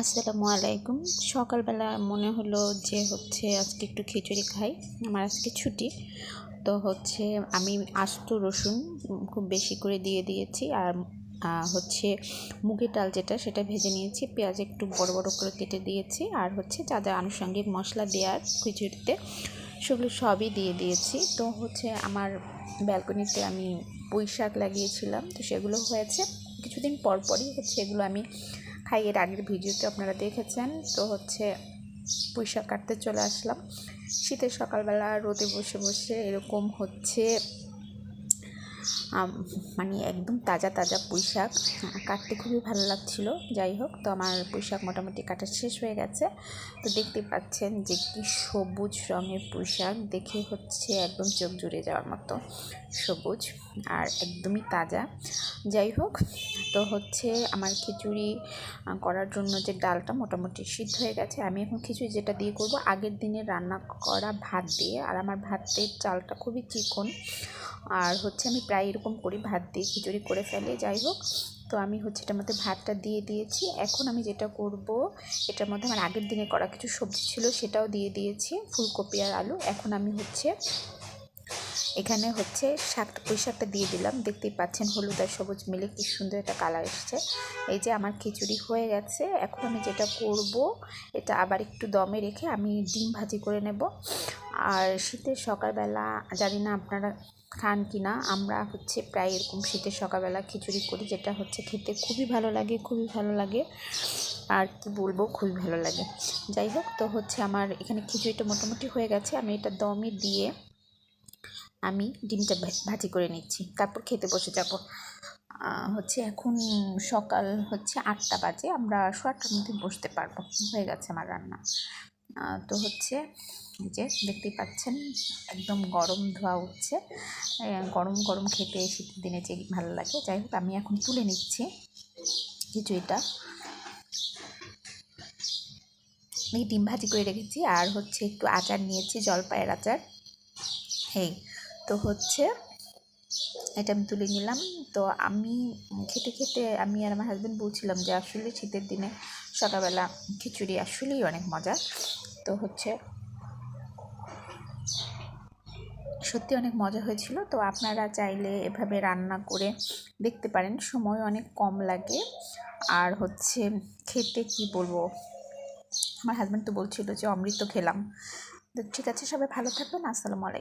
আসসালামু আলাইকুম। সকালবেলা মনে হলো যে হচ্ছে আজকে একটু খিচুড়ি খাই, আমার আজকে ছুটি। তো হচ্ছে আমি আস্ত রসুন খুব বেশি করে দিয়ে দিয়েছি আর হচ্ছে মুগের ডাল যেটা সেটা ভেজে নিয়েছি, পেঁয়াজ একটু বড় বড় করে কেটে দিয়েছি আর হচ্ছে যা যা আনুষঙ্গিক মশলা দেওয়ার খিচুড়িতে সেগুলো সবই দিয়ে দিয়েছি। তো হচ্ছে আমার ব্যালকনিতে আমি পুঁই শাক লাগিয়েছিলাম, তো সেগুলো হয়েছে। কিছুদিন পর পরই হচ্ছে এগুলো আমি খাই এর আগের ভিডিওতে আপনারা দেখেছেন। তো হচ্ছে পুঁইশাক কাটতে চলে আসলাম। শীতের সকালবেলা রোদে বসে বসে এরকম হচ্ছে মানে একদম তাজা তাজা পুঁই শাক কাটতে খুবই ভালো লাগছিল, যাই হোক। তো আমার পুঁই শাক মোটামুটি কাটা শেষ হয়ে গেছে। তো দেখতে পাচ্ছেন যে কি সবুজ রঙের পুঁই শাক দেখে হচ্ছে একদম চোখ জুড়ে যাওয়ার মতো সবুজ আর একদমই তাজা। যাই হোক, তো হচ্ছে আমার খিচুড়ি করার জন্য যে ডালটা মোটামুটি সিদ্ধ হয়ে গেছে। আমি এখন খিচুড়ি যেটা দিয়ে করব, আগের দিনে রান্না করা ভাত দিয়ে। আর আমার ভাতের চালটা খুবই চিকন। আর হচ্ছে আমি প্রায় এরকম করি, ভাত দিয়ে খিচুড়ি করে ফেলে, যাই হোক। তো আমি হচ্ছে এটার মধ্যে ভাতটা দিয়ে দিয়েছি। এখন আমি যেটা করব, এটার মধ্যে আমার আগের দিনে করা কিছু সবজি ছিল সেটাও দিয়ে দিয়েছি, ফুলকপি আর আলু। এখন আমি হচ্ছে এখানে হচ্ছে শাকটা পুঁই শাকটা দিয়ে দিলাম। দেখতেই পাচ্ছেন হলুদ আর সবুজ মিলে কি সুন্দর একটা কালার এসছে। এই যে আমার খিচুড়ি হয়ে গেছে। এখন আমি যেটা করব, এটা আবার একটু দমে রেখে আমি ডিম ভাজি করে নেব। আর শীতের সকালবেলা, জানি না আপনারা খান কি না, আমরা হচ্ছে প্রায় এরকম শীতের সকালবেলা খিচুড়ি করি, যেটা হচ্ছে খেতে খুবই ভালো লাগে, খুবই ভালো লাগে। আর কি বলব, খুবই ভালো লাগে। যাই হোক, তো হচ্ছে আমার এখানে খিচুড়িটা মোটামুটি হয়ে গেছে। আমি এটা দমে দিয়ে আমি ডিমটা ভাজি করে নিচ্ছি। তারপর খেতে বসে যাব। হচ্ছে এখন সকাল হচ্ছে আটটা বাজে, আমরা সোয়াটার মধ্যে বসতে পারব। হয়ে গেছে আমার রান্না। তো হচ্ছে যে দেখতেই পাচ্ছেন, একদম গরম ধোয়া উঠছে। গরম গরম খেতে শীতের দিনে যে ভালো লাগে। যাই হোক, আমি এখন তুলে নিচ্ছি খিচুড়িটা। এই ডিম ভাজি করে রেখেছি, আর হচ্ছে একটু আচার নিয়েছি, জলপাইয়ের আচার। এই তো হচ্ছে এটা আমি তুলে নিলাম। তো আমি খেতে খেতে আমি আর আমার হাজব্যান্ড বলছিলাম যে আসলে শীতের দিনে সকালবেলা খিচুড়ি আসলেই অনেক মজা তো হচ্ছে সত্যি অনেক মজা হয়েছিল। তো আপনারা চাইলে এভাবে রান্না করে দেখতে পারেন। সময় অনেক কম লাগে। আর হচ্ছে খেতে কি বলব? আমার হাজব্যান্ড তো বলছিল যে অমৃত খেলাম। তো ঠিক আছে, সবাই ভালো থাকবেন। আসসালামু আলাইকুম।